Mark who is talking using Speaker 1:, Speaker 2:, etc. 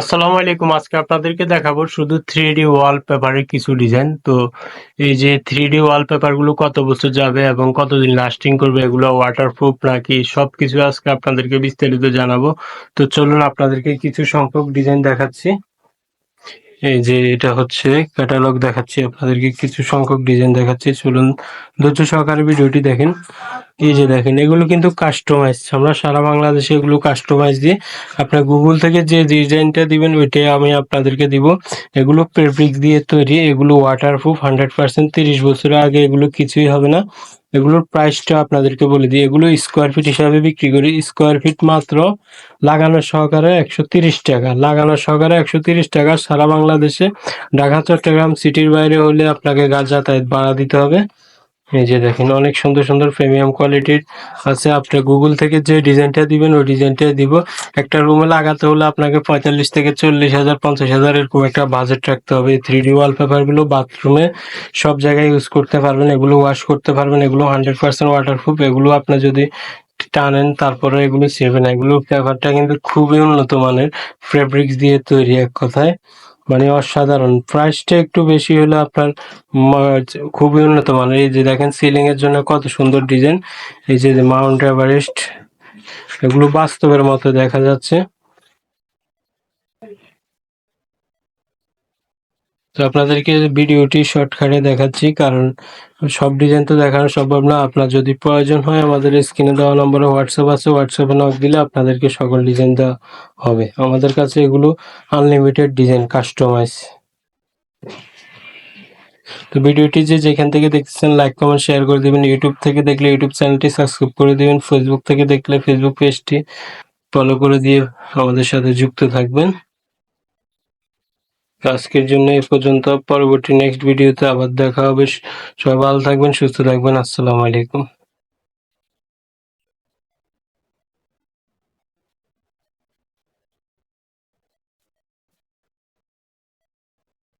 Speaker 1: আসসালামু আলাইকুম। আজকে আপনাদেরকে দেখাবো শুধু থ্রি ডি ওয়ালপেপারের কিছু ডিজাইন তো এই যে থ্রি ডি ওয়ালপেপারগুলো কত বছর যাবে এবং কতদিন লাস্টিং করবে, এগুলো ওয়াটারপ্রুফ নাকি সব কিছু আজকে আপনাদেরকে বিস্তারিত জানাব। তো চলুন আপনাদেরকে কিছু সংখ্যক ডিজাইন দেখাচ্ছি। এই যে এটা হচ্ছে ক্যাটালগ দেখাচ্ছি, আপনাদেরকে কিছু সংখ্যক ডিজাইন দেখাচ্ছি। চলুন ধৈর্য সহকারে ভিডিওটি দেখেন। এই যে দেখেন, এগুলো কিন্তু কাস্টমাইজ আমরা সারা বাংলাদেশে এগুলো কাস্টমাইজ দিই আপনার গুগল থেকে যে ডিজাইনটা দিবেন, ওইটাই আমি আপনাদেরকে দিব। এগুলো ফেব্রিক দিয়ে তৈরি, এগুলো ওয়াটারপ্রুফ হান্ড্রেড পার্সেন্ট তিরিশ বছরের আগে এগুলো কিছুই হবে না। এগুলোর প্রাইসটা আপনাদেরকে বলে দিই। এগুলো স্কোয়ার ফিট হিসাবে বিক্রি করি। স্কোয়ার ফিট মাত্র লাগানো সহকারে একশো তিরিশ টাকা। লাগানো সহকারে একশো তিরিশ টাকা সারা বাংলাদেশে। ঢাকা, চট্টগ্রাম সিটির বাইরে হলে আপনাকে গাছ যাতায়াত বাড়া দিতে হবে। এই যে দেখেন, অনেক সুন্দর সুন্দর প্রিমিয়াম কোয়ালিটির আছে। আপনি গুগল থেকে যে ডিজাইনটা দিবেন, ওই ডিজাইনটাই দিব। একটা রুমে লাগাতে হলে আপনাকে পঁয়তাল্লিশ থেকে চল্লিশ হাজার, পঞ্চাশ হাজার এরকম একটা বাজেট রাখতে হবে। থ্রি ডি ওয়ালপেপারগুলো বাথরুমে সব জায়গায় ইউজ করতে পারবেন, এগুলো ওয়াশ করতে পারবেন, এগুলো হান্ড্রেড পার্সেন্ট ওয়াটারপ্রুফ এগুলো আপনি যদি টানেন, তারপরে এগুলো সেভেন এগুলো পেপারটা কিন্তু খুবই উন্নত মানের ফেব্রিক্স দিয়ে তৈরি এক কথায়। মানে অসাধারণ। প্রাইসটা একটু বেশি হলে আপনার খুবই উন্নত মানের। এই যে দেখেন সিলিং এর জন্য কত সুন্দর ডিজাইন এই যে মাউন্ট এভারেস্ট এগুলো বাস্তবের মতো দেখা যাচ্ছে। তো আপনাদেরকে ভিডিওটি শর্টকাটে দেখাচ্ছি, কারণ সব ডিজাইন তো দেখানো সম্ভব না। আপনার যদি প্রয়োজন হয়, আমাদের স্ক্রিনে দেওয়া নম্বরে হোয়াটসঅ্যাপ আছে। হোয়াটসঅ্যাপে নক দিলে আপনাদেরকে সকল ডিজাইন দেওয়া হবে। আমাদের কাছে এগুলো আনলিমিটেড ডিজাইন কাস্টমাইজ তো ভিডিওটি যে যেখান থেকে দেখতেছেন লাইক কমেন্ট শেয়ার করে দিবেন। ইউটিউব থেকে দেখলে ইউটিউব চ্যানেলটি সাবস্ক্রাইব করে দিবেন। ফেসবুক থেকে দেখলে ফেসবুক পেজটি ফলো করে দিয়ে আমাদের সাথে যুক্ত থাকবেন। আজকের জন্য এই পর্যন্ত। পরবর্তী নেক্সট ভিডিওতে আবার দেখা হবে। সবাই ভালো থাকবেন, সুস্থ থাকবেন। আসসালামু আলাইকুম।